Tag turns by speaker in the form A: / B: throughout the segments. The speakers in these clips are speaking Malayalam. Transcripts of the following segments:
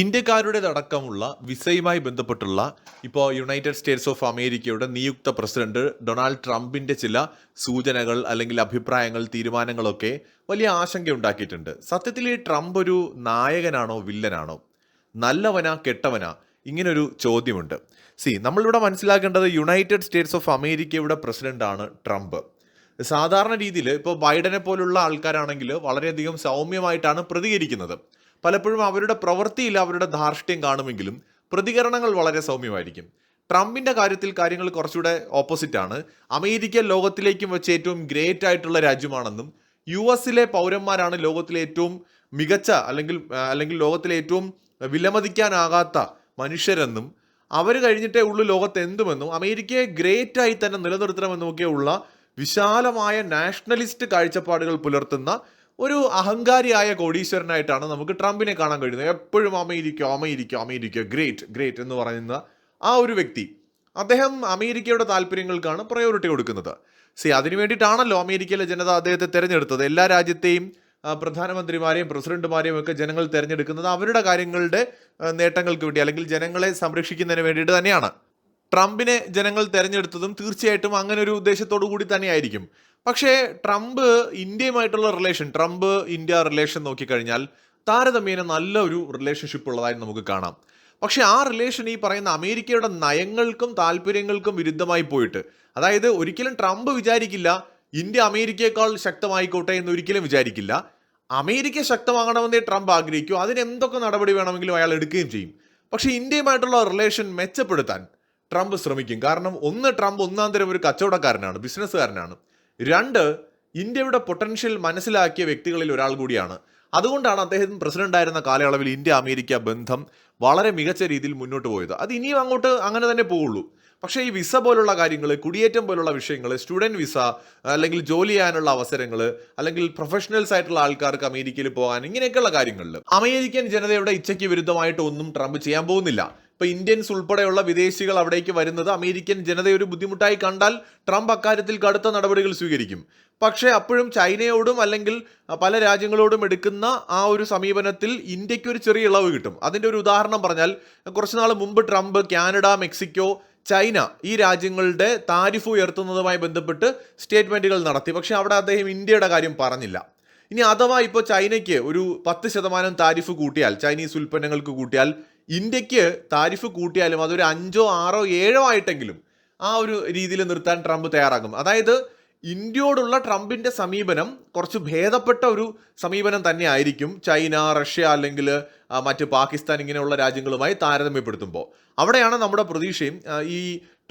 A: ഇന്ത്യക്കാരുടേതടക്കമുള്ള വിസയുമായി ബന്ധപ്പെട്ടുള്ള ഇപ്പോൾ യുണൈറ്റഡ് സ്റ്റേറ്റ്സ് ഓഫ് അമേരിക്കയുടെ നിയുക്ത പ്രസിഡന്റ് ഡൊണാൾഡ് ട്രംപിൻ്റെ ചില സൂചനകൾ അല്ലെങ്കിൽ അഭിപ്രായങ്ങൾ തീരുമാനങ്ങളൊക്കെ വലിയ ആശങ്ക ഉണ്ടാക്കിയിട്ടുണ്ട് സത്യത്തിൽ ഈ ട്രംപ് ഒരു നായകനാണോ വില്ലനാണോ നല്ലവനാ കെട്ടവനാ ഇങ്ങനൊരു ചോദ്യമുണ്ട് സി നമ്മളിവിടെ മനസ്സിലാക്കേണ്ടത് യുണൈറ്റഡ് സ്റ്റേറ്റ്സ് ഓഫ് അമേരിക്കയുടെ പ്രസിഡന്റാണ് ട്രംപ് സാധാരണ രീതിയിൽ ഇപ്പോൾ ബൈഡനെ പോലുള്ള ആൾക്കാരാണെങ്കിൽ വളരെയധികം സൗമ്യമായിട്ടാണ് പ്രതികരിക്കുന്നത് പലപ്പോഴും അവരുടെ പ്രവൃത്തിയിൽ അവരുടെ ധാർഷ്ട്യം കാണുമെങ്കിലും പ്രതികരണങ്ങൾ വളരെ സൗമ്യമായിരിക്കും ട്രംപിൻ്റെ കാര്യത്തിൽ കാര്യങ്ങൾ കുറച്ചുകൂടെ ഓപ്പോസിറ്റാണ് അമേരിക്ക ലോകത്തിലേക്കും വെച്ച് ഏറ്റവും ഗ്രേറ്റ് ആയിട്ടുള്ള രാജ്യമാണെന്നും യു എസിലെ പൗരന്മാരാണ് ലോകത്തിലെ ഏറ്റവും മികച്ച അല്ലെങ്കിൽ അല്ലെങ്കിൽ ലോകത്തിലെ ഏറ്റവും വിലമതിക്കാനാകാത്ത മനുഷ്യരെന്നും അവർ കഴിഞ്ഞിട്ടേ ഉള്ളൂ ലോകത്ത് എന്തുമെന്നും അമേരിക്കയെ ഗ്രേറ്റായി തന്നെ നിലനിർത്തണമെന്നൊക്കെയുള്ള വിശാലമായ നാഷണലിസ്റ്റ് കാഴ്ചപ്പാടുകൾ പുലർത്തുന്ന ഒരു അഹങ്കാരിയായ കോടീശ്വരനായിട്ടാണ് നമുക്ക് ട്രംപിനെ കാണാൻ കഴിയുന്നത് എപ്പോഴും America America America great great എന്ന് പറയുന്ന ആ ഒരു വ്യക്തി അദ്ദേഹം അമേരിക്കയുടെ താല്പര്യങ്ങൾക്കാണ് പ്രയോറിറ്റി കൊടുക്കുന്നത് സി അതിനു വേണ്ടിയിട്ടാണല്ലോ അമേരിക്കയിലെ ജനത അദ്ദേഹത്തെ തിരഞ്ഞെടുത്തത് എല്ലാ രാജ്യത്തെയും പ്രധാനമന്ത്രിമാരെയും പ്രസിഡന്റുമാരെയും ഒക്കെ ജനങ്ങൾ തിരഞ്ഞെടുക്കുന്നത് അവരുടെ കാര്യങ്ങളുടെ നേട്ടങ്ങൾക്ക് വേണ്ടി അല്ലെങ്കിൽ ജനങ്ങളെ സംരക്ഷിക്കുന്നതിന് വേണ്ടിയിട്ട് തന്നെയാണ് ട്രംപിനെ ജനങ്ങൾ തിരഞ്ഞെടുത്തതും തീർച്ചയായിട്ടും അങ്ങനെ ഒരു ഉദ്ദേശത്തോടു കൂടി തന്നെയായിരിക്കും പക്ഷേ ട്രംപ് ഇന്ത്യയുമായിട്ടുള്ള റിലേഷൻ ട്രംപ് ഇന്ത്യ റിലേഷൻ നോക്കിക്കഴിഞ്ഞാൽ താരതമ്യേന നല്ല ഒരു റിലേഷൻഷിപ്പ് ഉള്ളതായി നമുക്ക് കാണാം പക്ഷേ ആ റിലേഷൻ ഈ പറയുന്ന അമേരിക്കയുടെ നയങ്ങൾക്കും താല്പര്യങ്ങൾക്കും വിരുദ്ധമായി പോയിട്ട് അതായത് ഒരിക്കലും ട്രംപ് വിചാരിക്കില്ല ഇന്ത്യ അമേരിക്കയെക്കാൾ ശക്തമായിക്കോട്ടെ എന്ന് ഒരിക്കലും വിചാരിക്കില്ല അമേരിക്ക ശക്തമാകണമെന്നേ ട്രംപ് ആഗ്രഹിക്കൂ അതിന് എന്തൊക്കെ നടപടി വേണമെങ്കിലും അയാൾ എടുക്കുകയും ചെയ്യും പക്ഷേ ഇന്ത്യയുമായിട്ടുള്ള റിലേഷൻ മെച്ചപ്പെടുത്താൻ ട്രംപ് ശ്രമിക്കും കാരണം ഒന്ന് ട്രംപ് ഒന്നാം തരം ഒരു കച്ചവടക്കാരനാണ് ബിസിനസ്സുകാരനാണ് രണ്ട് ഇന്ത്യയുടെ പൊട്ടൻഷ്യൽ മനസ്സിലാക്കിയ വ്യക്തികളിൽ ഒരാൾ കൂടിയാണ് അതുകൊണ്ടാണ് അദ്ദേഹം പ്രസിഡന്റ് ആയിരുന്ന കാലയളവിൽ ഇന്ത്യ അമേരിക്ക ബന്ധം വളരെ മികച്ച രീതിയിൽ മുന്നോട്ട് പോയത് അത് ഇനിയും അങ്ങോട്ട് അങ്ങനെ തന്നെ പോവുള്ളൂ പക്ഷേ ഈ വിസ പോലുള്ള കാര്യങ്ങൾ കുടിയേറ്റം പോലുള്ള വിഷയങ്ങൾ സ്റ്റുഡൻറ്റ് വിസ അല്ലെങ്കിൽ ജോലി ചെയ്യാനുള്ള അവസരങ്ങൾ അല്ലെങ്കിൽ പ്രൊഫഷണൽസ് ആയിട്ടുള്ള ആൾക്കാർക്ക് അമേരിക്കയിൽ പോകാൻ ഇങ്ങനെയൊക്കെയുള്ള കാര്യങ്ങളിൽ അമേരിക്കൻ ജനതയുടെ ഇച്ഛയ്ക്ക് വിരുദ്ധമായിട്ട് ഒന്നും ട്രംപ് ചെയ്യാൻ പോകുന്നില്ല ഇപ്പോൾ ഇന്ത്യൻസ് ഉൾപ്പെടെയുള്ള വിദേശികൾ അവിടേക്ക് വരുന്നത് അമേരിക്കൻ ജനതയെ ഒരു ബുദ്ധിമുട്ടായി കണ്ടാൽ ട്രംപ് അക്കാര്യത്തിൽ കടുത്ത നടപടികൾ സ്വീകരിക്കും പക്ഷേ അപ്പോഴും ചൈനയോടും അല്ലെങ്കിൽ പല രാജ്യങ്ങളോടും എടുക്കുന്ന ആ ഒരു സമീപനത്തിൽ ഇന്ത്യയ്ക്ക് ഒരു ചെറിയ ഇളവ് കിട്ടും അതിൻ്റെ ഒരു ഉദാഹരണം പറഞ്ഞാൽ കുറച്ച് നാൾ മുമ്പ് ട്രംപ് കാനഡ മെക്സിക്കോ ചൈന ഈ രാജ്യങ്ങളുടെ താരിഫ് ഉയർത്തുന്നതുമായി ബന്ധപ്പെട്ട് സ്റ്റേറ്റ്മെൻറ്റുകൾ നടത്തി പക്ഷേ അവിടെ അദ്ദേഹം ഇന്ത്യയുടെ കാര്യം പറഞ്ഞില്ല ഇനി അഥവാ ഇപ്പോൾ ചൈനയ്ക്ക് ഒരു പത്ത് ശതമാനം താരിഫ് കൂട്ടിയാൽ ചൈനീസ് ഉൽപ്പന്നങ്ങൾക്ക് കൂട്ടിയാൽ ഇന്ത്യക്ക് താരിഫ് കൂട്ടിയാലും അതൊരു അഞ്ചോ ആറോ ഏഴോ ആയിട്ടെങ്കിലും ആ ഒരു രീതിയിൽ നിർത്താൻ ട്രംപ് തയ്യാറാകും അതായത് ഇന്ത്യയോടുള്ള ട്രംപിൻ്റെ സമീപനം കുറച്ച് ഭേദപ്പെട്ട ഒരു സമീപനം തന്നെ ആയിരിക്കും ചൈന റഷ്യ അല്ലെങ്കിൽ മറ്റ് പാകിസ്ഥാൻ ഇങ്ങനെയുള്ള രാജ്യങ്ങളുമായി താരതമ്യപ്പെടുത്തുമ്പോൾ അവിടെയാണ് നമ്മുടെ പ്രതീക്ഷയും ഈ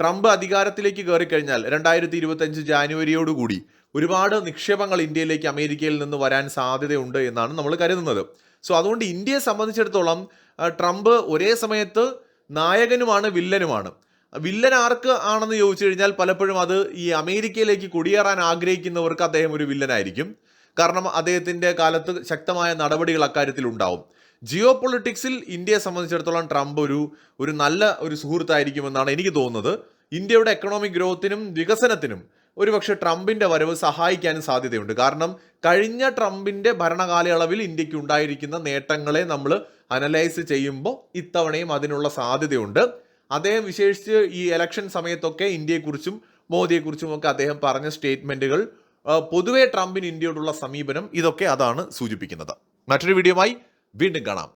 A: ട്രംപ് അധികാരത്തിലേക്ക് കയറിക്കഴിഞ്ഞാൽ രണ്ടായിരത്തി ഇരുപത്തഞ്ച് ജാനുവരിയോടുകൂടി ഒരുപാട് നിക്ഷേപങ്ങൾ ഇന്ത്യയിലേക്ക് അമേരിക്കയിൽ നിന്ന് വരാൻ സാധ്യതയുണ്ട് എന്നാണ് നമ്മൾ കരുതുന്നത് സോ അതുകൊണ്ട് ഇന്ത്യയെ സംബന്ധിച്ചിടത്തോളം ട്രംപ് ഒരേ സമയത്ത് നായകനുമാണ് വില്ലനുമാണ് വില്ലൻ ആർക്ക് ആണെന്ന് ചോദിച്ചു കഴിഞ്ഞാൽ പലപ്പോഴും അത് ഈ അമേരിക്കയിലേക്ക് കുടിയേറാൻ ആഗ്രഹിക്കുന്നവർക്ക് അദ്ദേഹം ഒരു വില്ലനായിരിക്കും കാരണം അദ്ദേഹത്തിൻ്റെ കാലത്ത് ശക്തമായ നടപടികൾ അക്കാര്യത്തിൽ ഉണ്ടാവും ജിയോ പൊളിറ്റിക്സിൽ ഇന്ത്യയെ സംബന്ധിച്ചിടത്തോളം ട്രംപ് ഒരു ഒരു നല്ല ഒരു സുഹൃത്തായിരിക്കുമെന്നാണ് എനിക്ക് തോന്നുന്നത് ഇന്ത്യയുടെ എക്കണോമിക് ഗ്രോത്തിനും വികസനത്തിനും ഒരുപക്ഷെ ട്രംപിന്റെ വരവ് സഹായിക്കാനും സാധ്യതയുണ്ട് കാരണം കഴിഞ്ഞ ട്രംപിന്റെ ഭരണകാലയളവിൽ ഇന്ത്യക്ക് ഉണ്ടായിരിക്കുന്ന നേട്ടങ്ങളെ നമ്മൾ അനലൈസ് ചെയ്യുമ്പോൾ ഇത്തവണയും അതിനുള്ള സാധ്യതയുണ്ട് അദ്ദേഹം വിശേഷിച്ച് ഈ ഇലക്ഷൻ സമയത്തൊക്കെ ഇന്ത്യയെക്കുറിച്ചും മോദിയെക്കുറിച്ചും ഒക്കെ അദ്ദേഹം പറഞ്ഞ സ്റ്റേറ്റ്മെന്റുകൾ പൊതുവേ ട്രംപിന് ഇന്ത്യയോടുള്ള സമീപനം ഇതൊക്കെ അതാണ് സൂചിപ്പിക്കുന്നത് മറ്റൊരു വീഡിയോമായി വീണ്ടും കാണാം